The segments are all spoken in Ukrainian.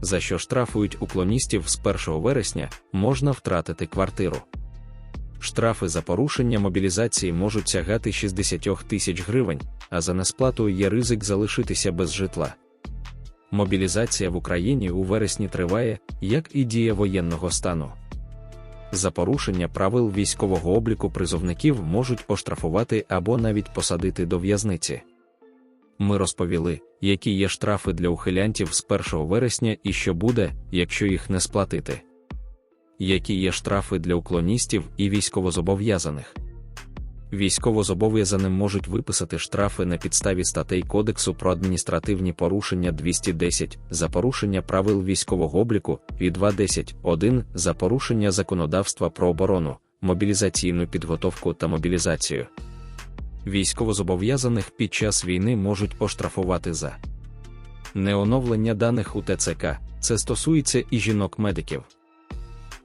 за що штрафують уклоністів з 1 вересня, можна втратити квартиру. Штрафи за порушення мобілізації можуть сягати 60 тисяч гривень, а за несплату є ризик залишитися без житла. Мобілізація в Україні у вересні триває, як і дія воєнного стану. За порушення правил військового обліку призовників можуть оштрафувати або навіть посадити до в'язниці. Ми розповіли, які є штрафи для ухилянтів з 1 вересня і що буде, якщо їх не сплатити. Які є штрафи для уклоністів і військовозобов'язаних. Військовозобов'язаним можуть виписати штрафи на підставі статей Кодексу про адміністративні порушення 210 за порушення правил військового обліку і 210.1 за порушення законодавства про оборону, мобілізаційну підготовку та мобілізацію. Військовозобов'язаних під час війни можуть оштрафувати за неоновлення даних у ТЦК. Це стосується і жінок-медиків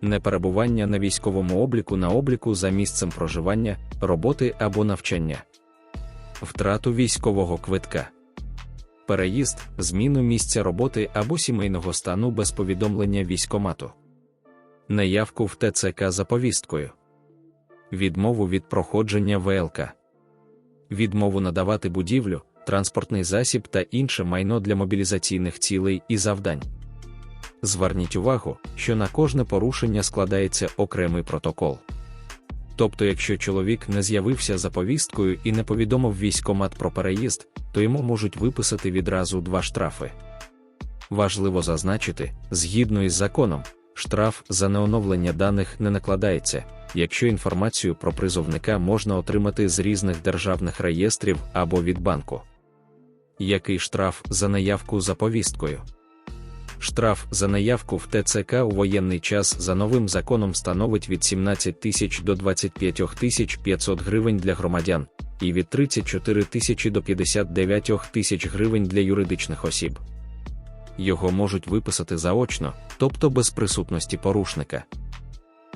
неперебування на військовому обліку на обліку за місцем проживання, роботи або навчання, втрату військового квитка, переїзд, зміну місця роботи або сімейного стану без повідомлення військомату, неявку в ТЦК за повісткою, відмову від проходження ВЛК, відмову надавати будівлю, транспортний засіб та інше майно для мобілізаційних цілей і завдань. Зверніть увагу, що на кожне порушення складається окремий протокол. Тобто, якщо чоловік не з'явився за повісткою і не повідомив військомат про переїзд, то йому можуть виписати відразу два штрафи. Важливо зазначити, згідно із законом, штраф за неоновлення даних не накладається, якщо інформацію про призовника можна отримати з різних державних реєстрів або від банку. Який штраф за наявку за повісткою? Штраф за наявку в ТЦК у воєнний час за новим законом становить від 17 тисяч до 25 тисяч 500 гривень для громадян і від 34 тисячі до 59 тисяч гривень для юридичних осіб. Його можуть виписати заочно, тобто без присутності порушника.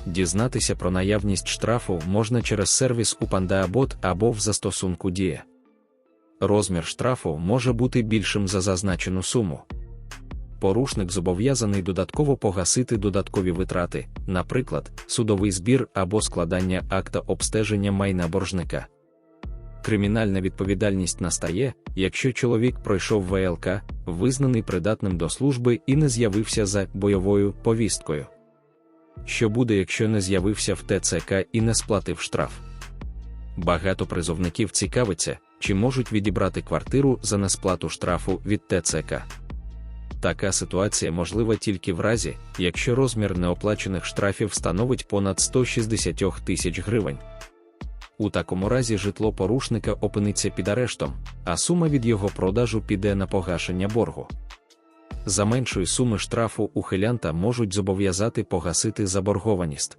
Дізнатися про наявність штрафу можна через сервіс у PandaBot або в застосунку Дія. Розмір штрафу може бути більшим за зазначену суму порушник зобов'язаний додатково погасити додаткові витрати, наприклад, судовий збір або складання акта обстеження майна боржника. Кримінальна відповідальність настає, якщо чоловік пройшов ВЛК, визнаний придатним до служби і не з'явився за бойовою повісткою. Що буде, якщо не з'явився в ТЦК і не сплатив штраф? Багато призовників цікавиться, чи можуть відібрати квартиру за несплату штрафу від ТЦК. Така ситуація можлива тільки в разі, якщо розмір неоплачених штрафів становить понад 160 тисяч гривень. У такому разі житло порушника опиниться під арештом, а сума від його продажу піде на погашення боргу. За меншої суми штрафу ухилянта можуть зобов'язати погасити заборгованість.